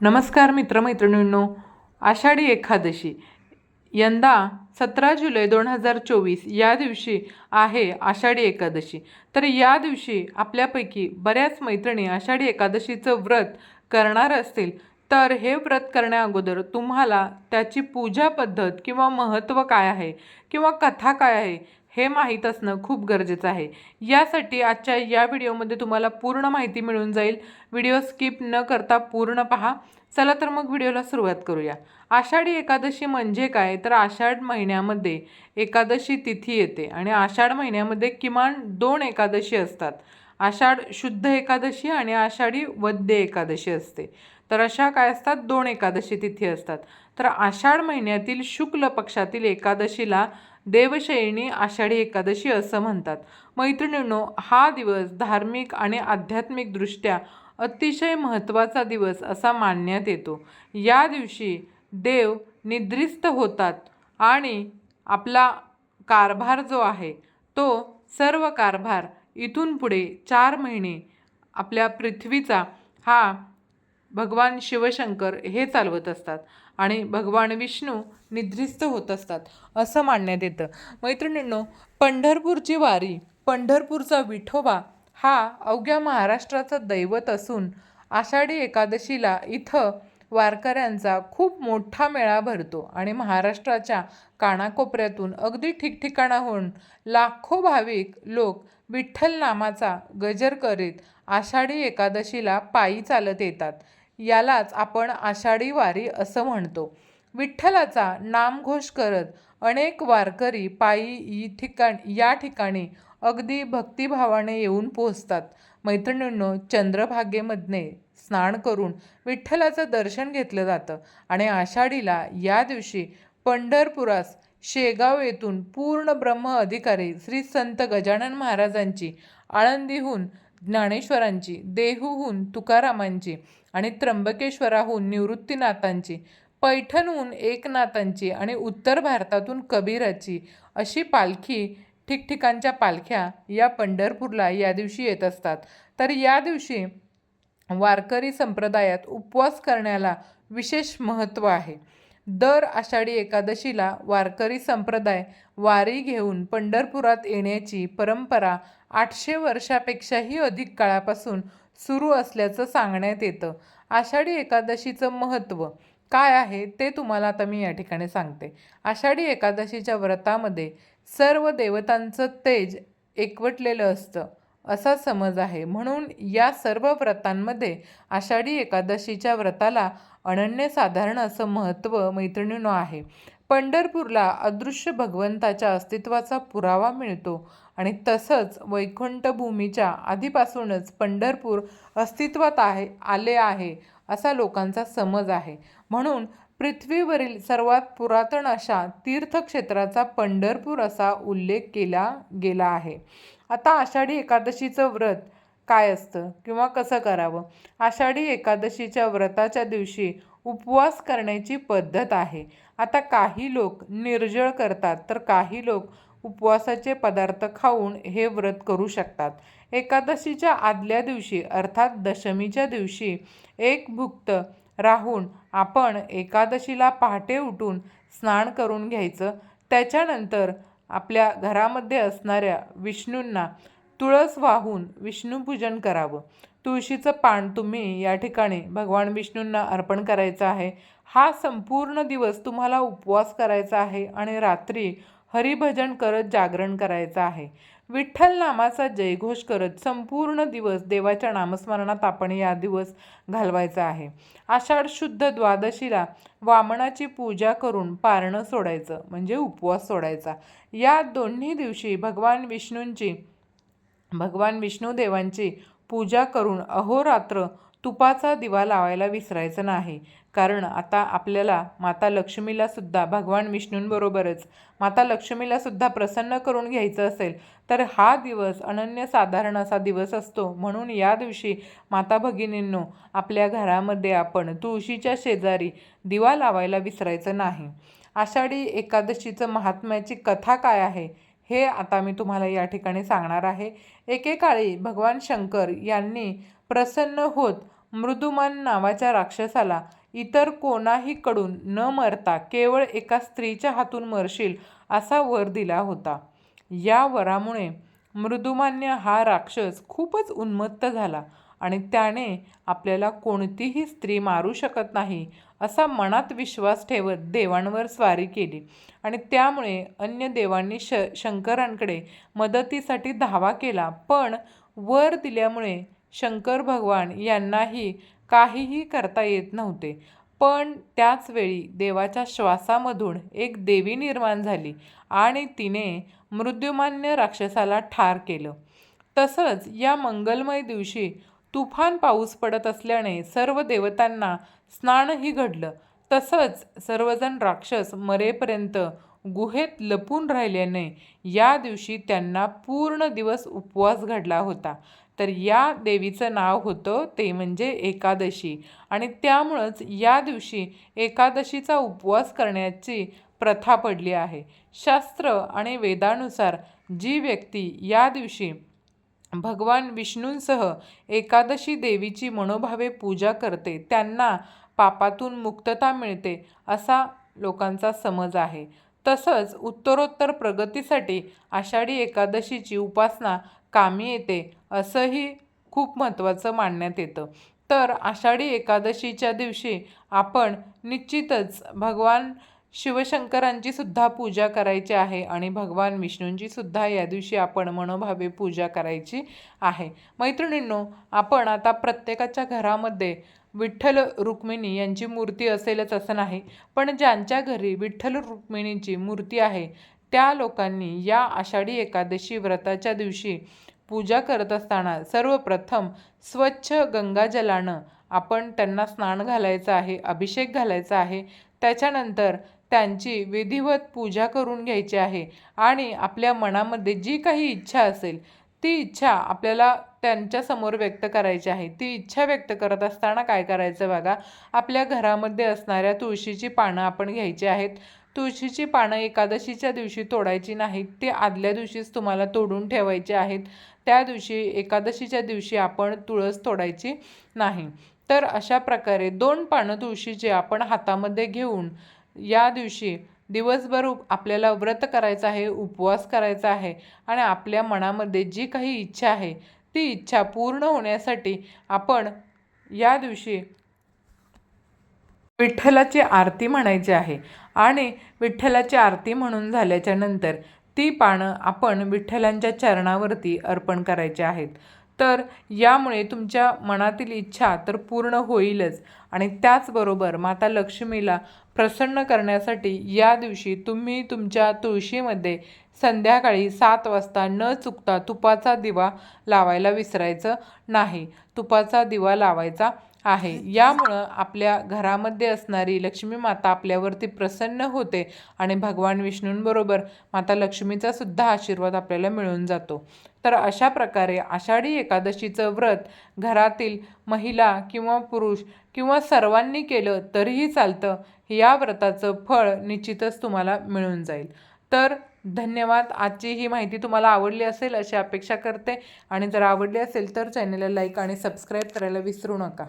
नमस्कार मित्रमैत्रिणींनो आषाढी एकादशी यंदा सतरा जुलै दोन हजार चोवीस या दिवशी आहे आषाढी एकादशी. तर या दिवशी आपल्यापैकी बऱ्याच मैत्रिणी आषाढी एकादशीचं व्रत करणार असतील. तर हे व्रत करण्या अगोदर तुम्हाला त्याची पूजा पद्धत किंवा महत्त्व काय आहे किंवा कथा काय आहे हे माहीत असणं खूप गरजेचं आहे. यासाठी आजच्या या व्हिडिओमध्ये तुम्हाला पूर्ण माहिती मिळून जाईल. व्हिडिओ स्किप न करता पूर्ण पहा. चला तर मग व्हिडिओला सुरुवात करूया. आषाढी एकादशी म्हणजे काय? तर आषाढ महिन्यामध्ये एकादशी तिथी येते आणि आषाढ महिन्यामध्ये किमान दोन एकादशी असतात. आषाढ शुद्ध एकादशी आणि आषाढी वद्य एकादशी असते. तर अशा काय असतात? दोन एकादशी तिथी असतात. तर आषाढ महिन्यातील शुक्ल पक्षातील एकादशीला देवशयनी आषाढी एकादशी असं म्हणतात. मैत्रिणींनो हा दिवस धार्मिक आणि आध्यात्मिकदृष्ट्या अतिशय महत्त्वाचा दिवस असा मानण्यात येतो. या दिवशी देव निद्रिस्त होतात आणि आपला कारभार जो आहे तो सर्व कारभार इथून पुढे चार महिने आपल्या पृथ्वीचा हा भगवान शिवशंकर हे चालवत असतात. आणि भगवान विष्णू निद्रिस्त होत असतात असं मानण्यात येतं. मैत्रिणींनो पंढरपूरची वारी पंढरपूरचा विठोबा हा अवघ्या महाराष्ट्राचं दैवत असून आषाढी एकादशीला इथं वारकऱ्यांचा खूप मोठा मेळा भरतो आणि महाराष्ट्राच्या कानाकोपऱ्यातून अगदी ठिकठिकाणाहून लाखो भाविक लोक विठ्ठल नामाचा गजर करीत आषाढी एकादशीला पायी चालत येतात. यालाच आपण आषाढी वारी असं म्हणतो. विठ्ठलाचा नामघोष करत अनेक वारकरी पायी ठिकाण या ठिकाणी अगदी भक्तिभावाने येऊन पोहोचतात. मैत्रिणींनो चंद्रभागेमधने स्नान करून विठ्ठलाचं दर्शन घेतलं जातं आणि आषाढीला या दिवशी पंढरपुरास शेगाव येथून पूर्ण ब्रह्म अधिकारी श्री संत गजानन महाराजांची आळंदीहून ज्ञानेश्वरांची देहूहून तुकारामांची आणि त्र्यंबकेश्वराहून निवृत्तीनाथांची पैठणहून एकनाथांची आणि उत्तर भारतातून कबीराची अशी पालखी ठिकठिकाणच्या पालख्या या पंढरपूरला या दिवशी येत असतात. तर या दिवशी वारकरी संप्रदायात उपवास करण्याला विशेष महत्त्व आहे. दर आषाढी एकादशीला वारकरी संप्रदाय वारी घेऊन पंढरपुरात येण्याची परंपरा आठशे वर्षापेक्षाही अधिक काळापासून सुरू असल्याचं सांगण्यात येतं. आषाढी एकादशीचं महत्त्व काय आहे ते तुम्हाला आता मी या ठिकाणी सांगते. आषाढी एकादशीच्या व्रतामध्ये सर्व देवतांचं तेज एकवटलेलं असतं असा समज आहे. म्हणून या सर्व व्रतांमध्ये आषाढी एकादशीच्या व्रताला अनन्यसाधारण असं महत्त्व मैत्रिणीनं आहे. पंढरपूरला अदृश्य भगवंताच्या अस्तित्वाचा पुरावा मिळतो आणि तसंच वैकुंठभूमीच्या आधीपासूनच पंढरपूर अस्तित्वात आहे आले आहे असा लोकांचा समज आहे. म्हणून पृथ्वीवरील सर्वात पुरातन अशा तीर्थक्षेत्राचा पंढरपूर असा उल्लेख केला गेला आहे. आता आषाढी एकादशीचं व्रत काय असतं किंवा कसं करावं? आषाढी एकादशीच्या व्रताच्या दिवशी उपवास करण्याची पद्धत आहे. आता काही लोक निर्जळ करतात तर काही लोक उपवासाचे पदार्थ खाऊन हे व्रत करू शकतात. एकादशीच्या आदल्या दिवशी अर्थात दशमीच्या दिवशी एक भुक्त राहून आपण एकादशीला पहाटे उठून स्नान करून घ्यायचं. त्याच्यानंतर आपल्या घरामध्ये असणाऱ्या विष्णूंना तुळस वाहून विष्णूपूजन करावं. तुळशीचं पान तुम्ही या ठिकाणी भगवान विष्णूंना अर्पण करायचं आहे. हा संपूर्ण दिवस तुम्हाला उपवास करायचा आहे आणि रात्री हरिभजन करत जागरण करायचं आहे. विठ्ठल नामाचा जयघोष करत संपूर्ण दिवस देवाच्या नामस्मरणात आपण या दिवस घालवायचा आहे. आषाढ शुद्ध द्वादशीला वामनाची पूजा करून पारणं सोडायचं म्हणजे उपवास सोडायचा. या दोन्ही दिवशी भगवान विष्णूंची भगवान विष्णू देवांची पूजा करून अहोरात्र तुपाचा दिवा लावायला विसरायचं नाही. कारण आता आपल्याला माता लक्ष्मीला सुद्धा भगवान विष्णूंबरोबरच माता लक्ष्मीला सुद्धा प्रसन्न करून घ्यायचं असेल तर हा दिवस अनन्यसाधारण असा दिवस असतो. म्हणून या दिवशी माता भगिनींनो आपल्या घरामध्ये आपण तुळशीच्या शेजारी दिवा लावायला विसरायचं नाही. आषाढी एकादशीचं महात्म्याची कथा काय आहे? हे आता मी तुम्हाला या ठिकाणी सांगणार आहे. एकेकाळी भगवान शंकर यांनी प्रसन्न होत मृदुमान नावाच्या राक्षसाला इतर कोणाहीकडून न मरता केवळ एका स्त्रीच्या हातून मरशील असा वर दिला होता. या वरामुळे मृदुमान्य हा राक्षस खूपच उन्मत्त झाला. आणि त्याने आपल्याला कोणतीही स्त्री मारू शकत नाही असा मनात विश्वास ठेवत देवांवर स्वारी केली. आणि त्यामुळे अन्य देवांनी श शंकरांकडे मदतीसाठी धावा केला. पण वर दिल्यामुळे शंकर भगवान यांनाही काहीही करता येत नव्हते. पण त्याचवेळी देवाच्या श्वासामधून एक देवी निर्माण झाली आणि तिने मृत्युमान्य राक्षसाला ठार केलं. तसंच या मंगलमय दिवशी तुफान पाऊस पडत असल्याने सर्व देवतांना स्नानही घडलं. तसंच सर्वजण राक्षस मरेपर्यंत गुहेत लपून राहिल्याने या दिवशी त्यांना पूर्ण दिवस उपवास घडला होता. तर या देवीचं नाव होतं ते म्हणजे एकादशी. आणि त्यामुळंच या दिवशी एकादशीचा उपवास करण्याची प्रथा पडली आहे. शास्त्र आणि वेदानुसार जी व्यक्ती या दिवशी भगवान विष्णूंसह एकादशी देवीची मनोभावे पूजा करते. त्यांना पापातून मुक्तता मिळते असा लोकांचा समज आहे. तसंच उत्तरोत्तर प्रगतीसाठी आषाढी एकादशीची उपासना कामी येते असंही खूप महत्त्वाचं मानण्यात येतं. तर आषाढी एकादशीच्या दिवशी आपण निश्चितच भगवान शिवशंकरांची सुद्धा पूजा करायची आहे आणि भगवान विष्णूंची सुद्धा या दिवशी आपण मनोभावे पूजा करायची आहे. मैत्रिणींनो आपण आता प्रत्येकाच्या घरामध्ये विठ्ठल रुक्मिणी यांची मूर्ती असेलच असं नाही पण ज्यांच्या घरी विठ्ठल रुक्मिणीची मूर्ती आहे त्या लोकांनी या आषाढी एकादशी व्रताच्या दिवशी पूजा करत असताना सर्वप्रथम स्वच्छ गंगाजलानं आपण त्यांना स्नान घालायचं आहे अभिषेक घालायचा आहे. त्याच्यानंतर त्यांची विधिवत पूजा करून घ्यायची आहे. आणि आपल्या मनामध्ये जी काही इच्छा असेल ती इच्छा आपल्याला त्यांच्यासमोर व्यक्त करायची आहे. ती इच्छा व्यक्त करत असताना काय करायचं बघा? आपल्या घरामध्ये असणाऱ्या तुळशीची पानं आपण घ्यायची आहेत. तुळशीची पानं एकादशीच्या दिवशी तोडायची नाहीत. ते आदल्या दिवशीच तुम्हाला तोडून ठेवायचे आहेत. त्या दिवशी एकादशीच्या दिवशी आपण तुळस तोडायची नाही. तर अशा प्रकारे दोन पानं तुळशीची आपण हातामध्ये घेऊन या दिवशी दिवसभर आपल्याला व्रत करायचं आहे उपवास करायचा आहे आणि आपल्या मनामध्ये जी काही इच्छा आहे ती इच्छा पूर्ण होण्यासाठी आपण या दिवशी विठ्ठलाची आरती म्हणायची आहे. आणि विठ्ठलाची आरती म्हणून झाल्याच्यानंतर ती पानं आपण विठ्ठलांच्या चरणावरती अर्पण करायची आहेत. तर यामुळे तुमच्या मनातील इच्छा तर पूर्ण होईलच. आणि त्याचबरोबर माता लक्ष्मीला प्रसन्न करण्यासाठी या दिवशी तुम्ही तुमच्या तुळशीमध्ये संध्याकाळी सात वाजता न चुकता तुपाचा दिवा लावायला विसरायचं नाही. तुपाचा दिवा लावायचा आहे. यामुळं आपल्या घरामध्ये असणारी लक्ष्मी माता आपल्यावरती प्रसन्न होते आणि भगवान विष्णूंबरोबर माता लक्ष्मीचा सुद्धा आशीर्वाद आपल्याला मिळून जातो. तर अशा प्रकारे आषाढी एकादशीचं व्रत घरातील महिला किंवा पुरुष किंवा सर्वांनी केलं तरीही चालतं या व्रताचं फळ निश्चितच तुम्हाला मिळून जाईल. तर धन्यवाद. आजची ही माहिती तुम्हाला आवडली असेल अशी अपेक्षा करते आणि जर आवडली असेल तर चॅनलला लाईक आणि सबस्क्राईब करायला विसरू नका.